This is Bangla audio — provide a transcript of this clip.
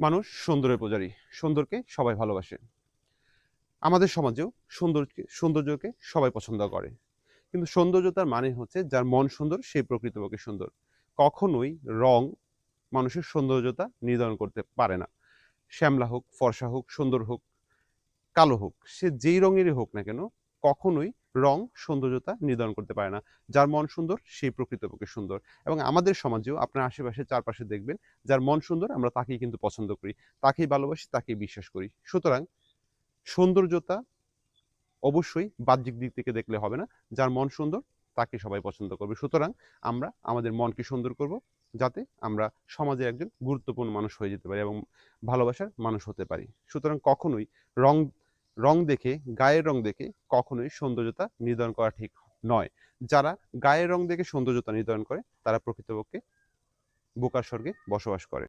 মানুষ সুন্দরের পূজারী। সুন্দরকে সবাই ভালোবাসে। আমাদের সমাজেও সৌন্দর্যকে সৌন্দর্যকে সবাই পছন্দ করে। কিন্তু সৌন্দর্যতার মানে হচ্ছে যার মন সুন্দর সেই প্রকৃতপক্ষে সুন্দর। কখনোই রং মানুষের সৌন্দর্যতা নির্ধারণ করতে পারে না। শ্যামলা হোক, ফর্সা হোক, সুন্দর হোক, কালো হোক, সে যেই রঙেরই হোক না কেন কখনোই রং সৌন্দর্যতা নির্ধারণ করতে পারে না। যার মন সুন্দর, সেই প্রকৃতপক্ষে সুন্দর। এবং আমাদের সমাজেও আপনার আশেপাশে চারপাশে দেখবেন, যার মন সুন্দর, আমরা তাকেই কিন্তু পছন্দ করি। তাকেই ভালোবাসি, তাকেই বিশ্বাস করি। সুতরাং সৌন্দর্যতা অবশ্যই বাহ্যিক দিক থেকে দেখলে হবে না। যার মন সুন্দর, তাকে সবাই পছন্দ করবে। সুতরাং আমরা আমাদের মনকে সুন্দর করব, যাতে আমরা সমাজে একজন গুরুত্বপূর্ণ মানুষ হয়ে যেতে পারি এবং ভালোবাসার মানুষ হতে পারি। সুতরাং কখনোই রং রং দেখে, গায়ের রং দেখে কখনোই সৌন্দর্যতা নির্ধারণ করা ঠিক নয়। যারা গায়ের রং দেখে সৌন্দর্যতা নির্ধারণ করে, তারা প্রকৃতপক্ষে বোকার স্বর্গে বসবাস করে।